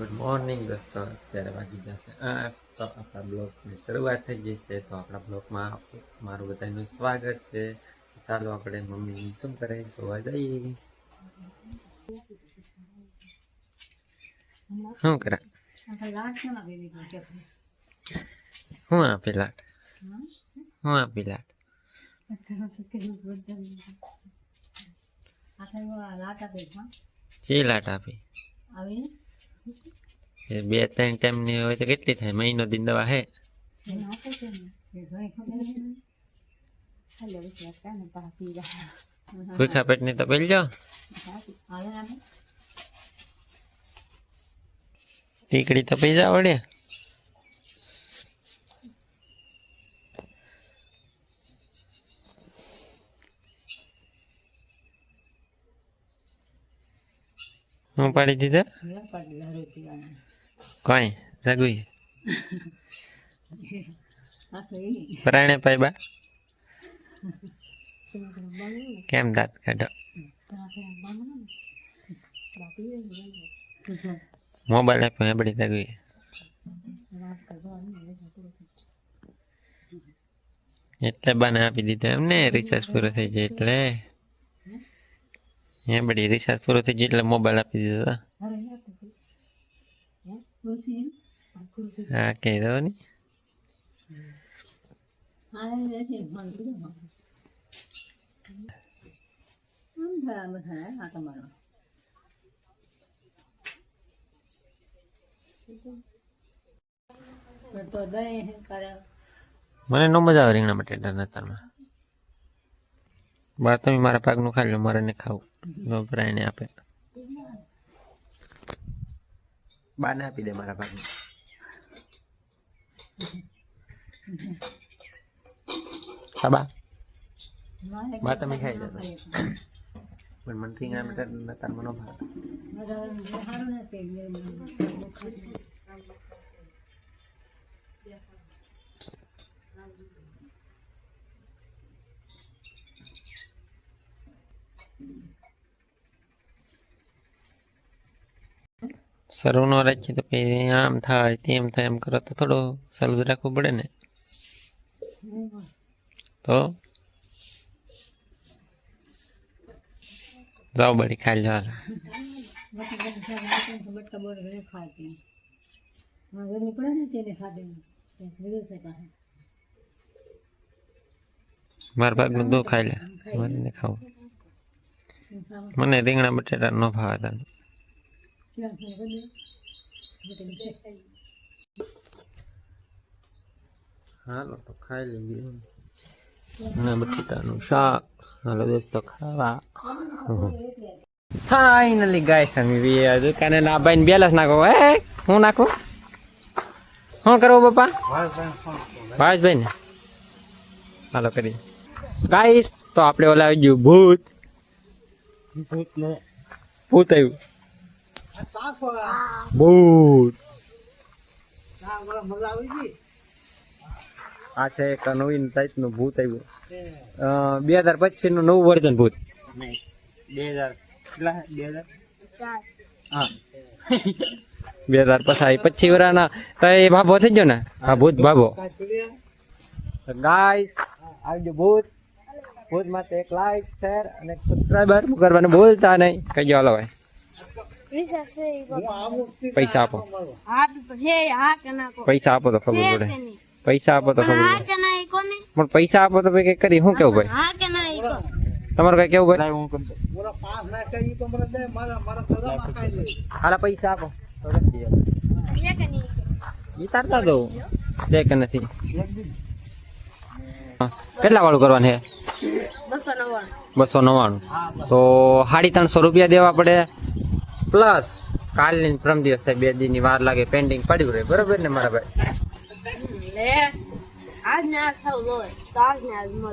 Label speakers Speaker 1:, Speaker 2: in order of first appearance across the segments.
Speaker 1: Good morning દોસ્તો. અત્યારે વાગી જશે આઠ. તો આપણા બ્લોગની શરૂઆત થઈ ગઈ છે. તો આપણા બ્લોગમાં મારું બધાનું સ્વાગત છે. ચાલો આપણે મમ્મી શું કરે જોવા જઈએ. શું કરે હું આપી લાટ? હું આપી લાટ? ચી લાટ આપી? એ બે ત્રણ ટાઈમની હોય તો કેટલી થાય? મહિનો દિન દવા હે? ભૂખા પેટની તો પેલજો ટીકડી તો પૈસા વળે. હું પાડી દીધા? કઈ જગુઈ પરાણે પાઈબા કેમ દાંત કાઢો? મોબાઈલ આપ્યો એબડી જગુઈ એટલે બાને આપી દીધો એમને રિચાર્જ પૂરો થઈ જાય એટલે. એ બધી રિચાર્જ પૂરો થઈ ગયો એટલે મોબાઈલ આપી દીધો હતા હા કહી દો ને. મને નો મજા આવે રીંગણા બટેટા નતારમાં બા તમે મારા પાકનું ખાઈ લો મારે ને ખાવું. ગભરાઈને આપે. બાને આપી દે મારા પાકનું. ખાબા બા. તમે ખાઈ લો. પણ મન રીંગણા બટેટા તાર મનો ભાવે સર્વ રાજ રાખીએ તો પછી આમ થાય, તેમ થાય, એમ કરો તો થોડો સલું રાખવું પડે ને. તો? જાઓ બળી ખાઈ લો. મારા ભાગનું દો ખાઈ લે. મારે ખાવું. મને રીંગણા બટેટા ન ભાવે તને હાલો તો ખાઈ લઈએ અને બટેટાનું શાક હાલો દોસ્તો ખાવા ફાઇનલી ગાય સમી વી દુકાને ના ભાઈ બેલસ નાખો હે હું નાખું શું કરવું બાપા ભાવેશભાઈ ને હાલો કરી ગાઈસ તો આપણે ઓલા આવી ગયું ભૂત ભૂત આવ્યું. ભૂત. આ છે એક નવીન ટાઈપનું ભૂત આવ્યું. બે હજાર પચીસનું નવું વર્ઝન ભૂત. બે હજાર બે હજાર? હા. બે હજાર પછી પચીસ વરાના તો એ ભાભો થઈ ગયો ને? હા ભૂત ભાભો ગાય આવજો ભૂત. ભૂત માટે એક લાઈક શેર અને સબસ્ક્રાઈબર કરવાનું ભૂલતા નહીં. કહીજો હાલો ભાઈ. પૈસા આપો. પૈસા આપો તો ખબર પડે. પૈસા આપો તો ખબર પડે. પણ પૈસા આપો તો ભાઈ કઈ કરી. શું કેવું ભાઈ? તમારું કઈ કેવું ભાઈ? હાલા પૈસા આપો. વિચારતા કરી દઈએ. ઈ તારતા દો છે કે નથી? હા. કેટલા વાળું કરવાનું છે? બસો નવ્વાણું. તો સાડી ત્રણસો રૂપિયા દેવા પડે. પ્લસ કાલની ને પ્રમ દિવસ થાય બે દિનની વાર લાગે પેન્ડિંગ પડ્યું રહે. બરોબર ને મારા ભાઈ?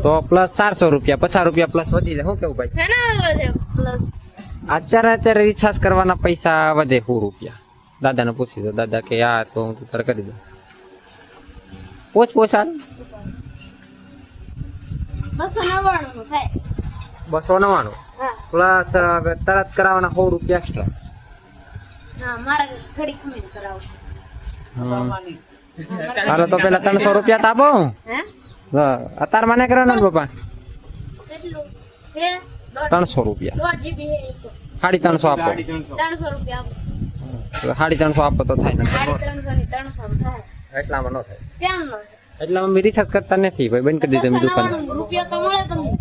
Speaker 1: તો પ્લસ ચારસો રૂપિયા પચાસ રૂપિયા પ્લસ વધી જાય શું કેવું ભાઈ? અત્યારે અત્યારે રિચાર્જ કરવાના પૈસા વધે સો રૂપિયા. દાદાને પૂછી દો. દાદા કે આ તો હું તારે કરી દઉં. પોચ પોચાલ
Speaker 2: બસો નવ્વાણું થાય.
Speaker 1: બસો નવ્વાણું? પ્લસ તરત કરાવવાના સો રૂપિયા એક્સ્ટ્રા?
Speaker 2: હા મારે ઘડી ખમીને કરાવો.
Speaker 1: હાલો તો પેલા ત્રણસો રૂપિયા તો આપો. અત્યારે મને કરવાના પપ્પા? ત્રણસો રૂપિયા. સાડી ત્રણસો આપો.
Speaker 2: ત્રણસો. રૂપિયા આપો.
Speaker 1: સાડી ત્રણસો આપો તો થાય એટલામાં ન થાય? એટલામાં અમે રિચાર્જ કરતા નથી ભાઈ બંધ કરી દીધું
Speaker 2: બસો
Speaker 1: મેં દુકાન.
Speaker 2: રૂપિયા તો મળે તમને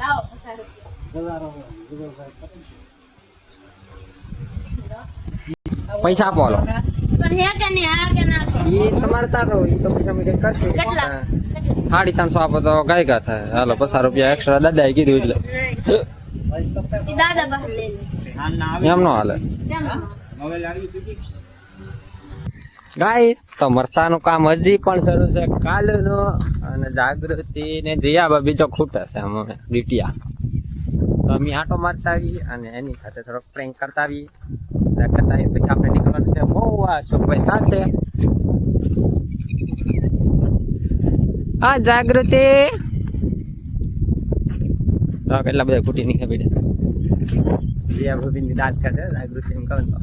Speaker 2: લાવો પચાસ રૂપિયા.
Speaker 1: પૈસા આપો હાલો.
Speaker 2: પણ હે કે નહીં આ કે ના
Speaker 1: એ તમારે તારો એ તો પૈસા મેં કંઈક કરશું.
Speaker 2: કેટલા?
Speaker 1: સાડી ત્રણસો આપો તો કઈ કા થાય. હાલો પચાસ રૂપિયા એક્સ્ટ્રા દાદાએ કીધું એટલે.
Speaker 2: દાદા બહાર લઈ લે.
Speaker 1: એમ નો હાલે. ગાઈસ તો મરસાનું કામ હજી પણ શરૂ છે કાલનું અને જાગૃતિ ને જયા બીજો ખૂટે છે અમે ડીટીયા તો અમે આટો મારતા આવી અને એની સાથે થોડોક પ્રેન્ક કરતા આવી કરતા આવીએ પછી આપણે નીકળવાનું છે મહુવા અશોકભાઈ સાથે. હા, જાગૃતિ. તો કેટલા બધા ખૂટી નીકળી બેટા જયા ભાભીની દાંત કાઢે જાગૃતિ એમ કહું તો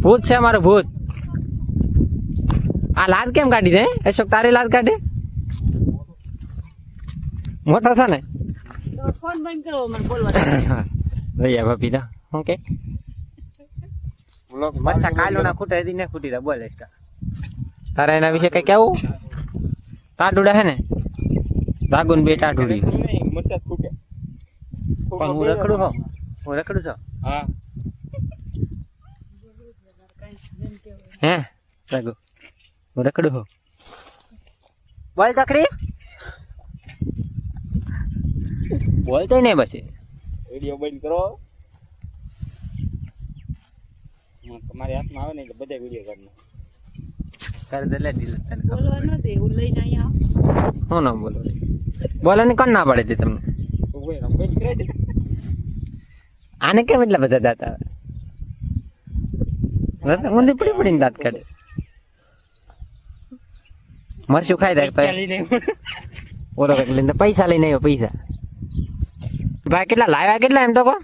Speaker 1: ભૂત છે અમારું ભૂત આ લાદ કેમ કાઢી દે અશોક તારી લાદ કાઢે મોટો છે ને
Speaker 3: ફોન બંધ કરો મને બોલવા
Speaker 1: ભૈયા ભાભી ના શું કે મરચા કાલો ના ખૂટે દી ને ખૂટી રહ્યા બોલે છે તારે એના વિશે કઈ કેવું ટાટુડા હે ને દાગુન બે ટાટુડી પણ હું રખડું હો હું રખડું છું?
Speaker 4: હા.
Speaker 1: હે? રાખો હું રખડું હો બોલ તકરી બોલતો નહીં પછી.
Speaker 4: વીડિયો બંધ કરો. હા, તમારી હાથમાં આવે ને એટલે બધા વીડિયો
Speaker 1: કર દે લે દિલ તને ખબર.
Speaker 3: બોલવા નથી એવું લઈને અહીંયા આવો.
Speaker 1: શું ના બોલો. બોલો ને કોણ ના પડે છે તમને
Speaker 4: તો કોઈ આમ બંધ કરાવી દે
Speaker 1: આને કેમ એટલા બધા દાંત આવે? દાંત ઊંધી પડી પડીને દાંત કાઢે. મરશું ખાઈ દે તો
Speaker 4: ચાલી નહીં
Speaker 1: ઓલો કંઈક લઈને પૈસા લઈને આવ્યો પૈસા. ભાઈ કેટલા લાવ્યા કેટલા એમ તો કહો?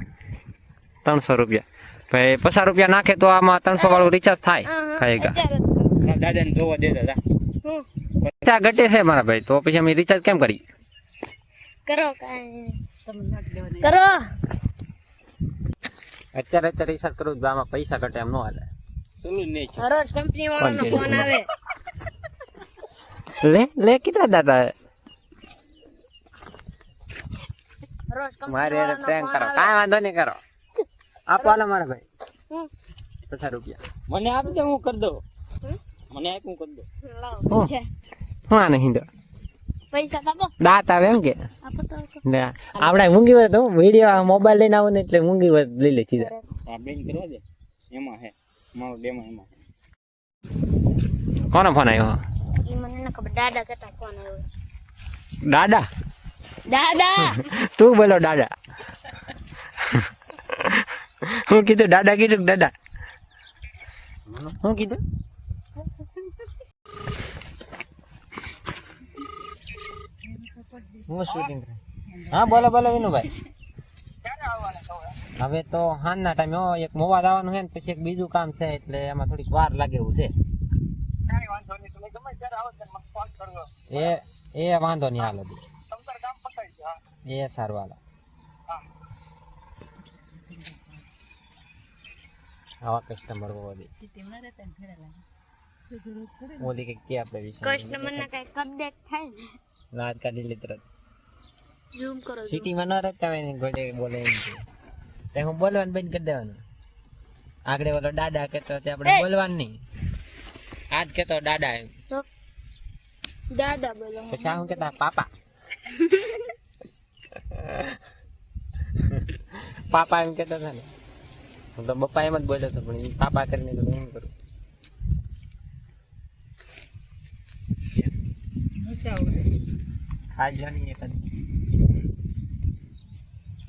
Speaker 1: ત્રણસો રૂપિયા. ભાઈ પચાસ રૂપિયા નાખે તો આમાં ત્રણસો વાળું રિચાર્જ થાય.
Speaker 2: હા, હા,
Speaker 1: ખાઈ ગા.
Speaker 2: અત્યારે
Speaker 4: દાદાને જોવા દે દાદા
Speaker 2: હું
Speaker 1: ત્યાં ઘટે છે મારા ભાઈ તો પછી અમે રિચાર્જ કેમ કરી
Speaker 2: કરો કાંઈ.
Speaker 3: તમે નાખી દેવાની
Speaker 2: કરો.
Speaker 1: અત્યારે અત્યારે રિસર્ચ કરું તો આમાં પૈસા ઘટે એમ ન હાલે.
Speaker 4: સુનિલ ને
Speaker 2: રોજ કંપની વાળાનો ફોન આવે.
Speaker 1: લે લે કેટલા દાદા?
Speaker 2: રોજ કંપની
Speaker 1: મારે પ્રેન્ક કરો. કાઈ વાંધો નહીં કરો. આપો હાલો મારા ભાઈ. પચાસ રૂપિયા.
Speaker 4: મને આપી દે હું કરી દઉં. મને આપ હું કરી દઉં.
Speaker 2: લાવો
Speaker 1: હું?
Speaker 2: પૈસા
Speaker 1: હું આને હિંદો
Speaker 2: પૈસા આપો.
Speaker 1: દાંત આવે એમ કે. ને આપણે મૂંગી હોય તો વીડિયો મોબાઈલ લઈને આવો ને એટલે મૂંગી હોય લઈ લે સીધા.
Speaker 4: આ બંધ કરવા દે. એમાં હે. મારો ડેમો એમાં.
Speaker 1: કોનો ફોન આવ્યો
Speaker 2: ઈ મને ન ખબર. દાદા આવ્યો
Speaker 1: દાદા?
Speaker 2: દાદા!
Speaker 1: તું બોલો દાદા. હું કીધું દાદા કીધું કે દાદા? હું કીધું? હું શૂટિંગ હા બોલો બોલો વિનુભાઈ. હવે તો હાંજના ટાઈમે હો એક મોવા આવવાનું છે ને પછી એક બીજું કામ છે એટલે એમાં થોડીક વાર લાગે એવું છે. એ એ વાંધો નહીં હાલો એ સારું હાલો. આવા કસ્ટમર ઓલી કે આપણે
Speaker 2: કસ્ટમર ને કઈ અપડેટ થાય ને.
Speaker 1: લાજ કાઢી લે તરત.
Speaker 2: ઝૂમ કરો.
Speaker 1: સિટીમાં ન રહેતા હોય ને ઘોડે બોલે એમ તે હું બોલવાનું બંધ કરી દેવાનું. આગળ ઓલો દાદા કહેતો તે આપણે બોલવાનું નહીં. આજ કહેતો દાદા એમ.
Speaker 2: દાદા બોલો.
Speaker 1: પછી હું કહેતા પાપા. પાપા એમ કહેતો હતા ને. હું તો બપ્પા એમ જ બોલ્યો હતો પણ પાપા કરીને તો હું કરું. ખાઈ નહીં એક જ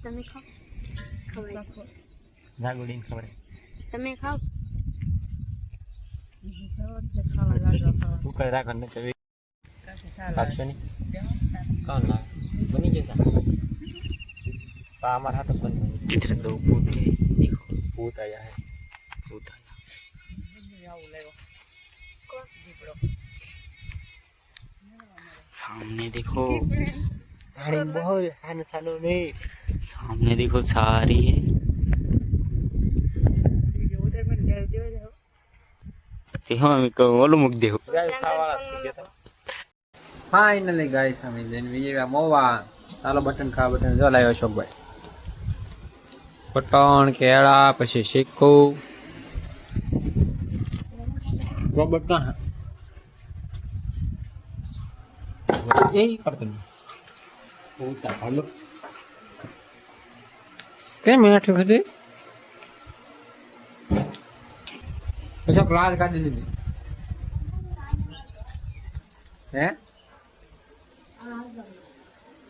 Speaker 2: તમે ખાઓ ખવાય
Speaker 1: જાગુડીને ખબર
Speaker 2: તમે ખાઓ
Speaker 3: બીજું ખબર છે ખાવા લાડવા ખાવા
Speaker 1: ઉકળ રાખો ને તો
Speaker 3: સાલા
Speaker 1: કાપશો નહીં કોણ ના બની જશે પા અમારા હાથ બની
Speaker 4: इधर दो भूत है देखो
Speaker 1: ભૂત આયા હે
Speaker 4: भूत आया
Speaker 3: આવું લેવો દીપડો
Speaker 4: सामने देखो
Speaker 1: પાણી બહુ સાનું સાનું નહીં
Speaker 4: सामने देखो सारी है
Speaker 3: ઉધર મને ઘર દેવો જાવ
Speaker 4: તે હું કહું ઓલું મૂક દેવું
Speaker 1: ફાઇનલી ગાઈસ અમે જઈને વિજયવા મોવા ચાલો બટન ખા બટન જો લાવ્યો અશોકભાઈ બટન કેળા પછી શીખો રોબોટ ના એ કરતો નહીં ઉતા ભાલો કેમ આઠું હતી અશોક લાલ કાઢી લીધી. હે?